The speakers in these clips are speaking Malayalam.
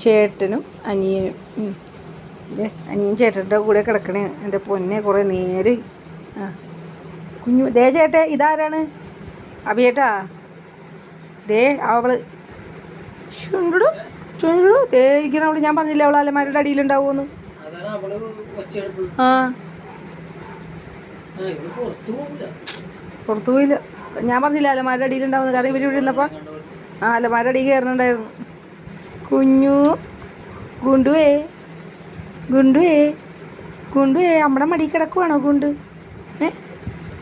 ചേട്ടനും അനിയനും. അനിയൻ ചേട്ടന്റെ കൂടെ കിടക്കണേ. എന്റെ പൊന്നെ കുറേ നേരെ. ആ. കുഞ്ഞു ദേ ചേട്ടേ ഇതാരാണ്? അഭിയേട്ടാ. ദേ അവൾ. ചുണ്ടു ചുണ്ടു ദേ ഇരിക്കണ അവൾ. ഞാൻ പറഞ്ഞില്ല അവൾ അലമാരുടെ അടിയിലുണ്ടാവുമെന്ന്? ആ. പുറത്തു പോയില്ല. ഞാൻ പറഞ്ഞില്ല അലമാരുടെ അടിയിലുണ്ടാവുന്നു കാരണം ഇവർ ഇവിടെ ഇരുന്നപ്പോൾ ആ അലമാരുടെ അടിയിൽ കയറണുണ്ടായിരുന്നു. കുഞ്ഞു. ഗുണ്ടുവേ. ഗുണ്ടുവേ. ഗുണ്ടുവേ നമ്മുടെ മടി കിടക്കുവാണോ ഗുണ്ട്? ഏ?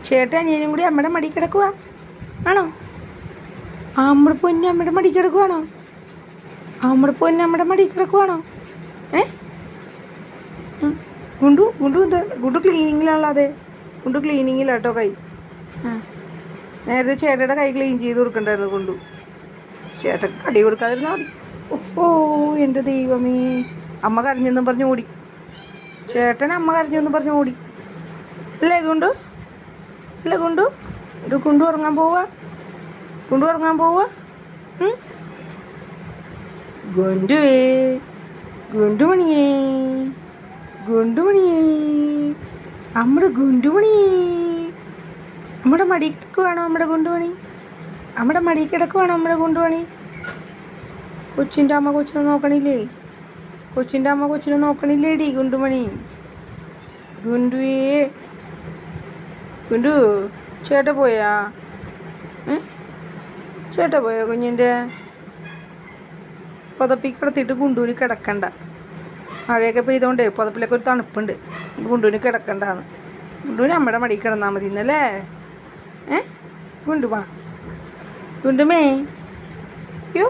ചേട്ടൻ അനിയനും കൂടി അമ്മയുടെ മടി കിടക്കുക ആണോ? അമ്മടെ പൊന്നു അമ്മയുടെ മടി കിടക്കുവാണോ? അമ്മടെ പൊന്നു അമ്മയുടെ മടി കിടക്കുവാണോ? ഏ? ഗുണ്ടു ഗുണ്ടു എന്താ? ഗുണ്ടു ക്ലീനിങ്ങിലാണല്ലോ അതെ ഗുണ്ടു ക്ലീനിങ്ങിലാട്ടോ കൈ. നേരത്തെ ചേട്ടയുടെ കൈ ക്ലീൻ ചെയ്ത് കൊടുക്കണ്ടായിരുന്നു ഗുണ്ടു. ചേട്ടൻ കടി കൊടുക്കാതിരുന്നാൽ മതി. ഓ എന്റെ ദൈവമേ. അമ്മ കരഞ്ഞെന്നും പറഞ്ഞ് ഓടി. ചേട്ടൻ അമ്മ കരഞ്ഞെന്നും പറഞ്ഞ് ഓടി. അല്ലേ കൊണ്ടു അല്ലേ കൊണ്ടു ഒരു കൊണ്ടു ഉറങ്ങാൻ പോവാ. കൊണ്ടു ഉറങ്ങാൻ പോവാ. ഗുണ്ടുവേ ഗുണ്ടുമണിയേ ഗുണ്ടുമണിയേ നമ്മുടെ ഗുണ്ടുമണിയേ. നമ്മുടെ മടി കിടക്കുവാണോ നമ്മുടെ ഗുണ്ടുമണി? നമ്മുടെ മടി കിടക്കുവാണോ നമ്മുടെ കൊണ്ടുപണി കൊച്ചിന്റെ അമ്മ കൊച്ചിനെ നോക്കണില്ലേ? കൊച്ചിന്റെ അമ്മ കൊച്ചിനെ നോക്കണില്ലേ നോക്കണില്ലേടി ഗുണ്ടുമണി? ഗുണ്ടുവേ. ഗുണ്ടു ചേട്ട പോയാ? ചേട്ട പോയോ കുഞ്ഞിന്റെ പുതപ്പി കിടത്തിയിട്ട് ഗുണ്ടുവിന് കിടക്കണ്ട. മഴയൊക്കെ പെയ്തോണ്ടേ പുതപ്പിലൊക്കെ ഒരു തണുപ്പുണ്ട്. ഗുണ്ടുവിന് കിടക്കണ്ടാന്ന്. ഗുണ്ടുവിന് അമ്മയുടെ മടി കിടന്നാൽ മതി ഇന്നല്ലേ ഏ? ഗുണ്ടുമാ ഗുണ്ടുമേ. യോ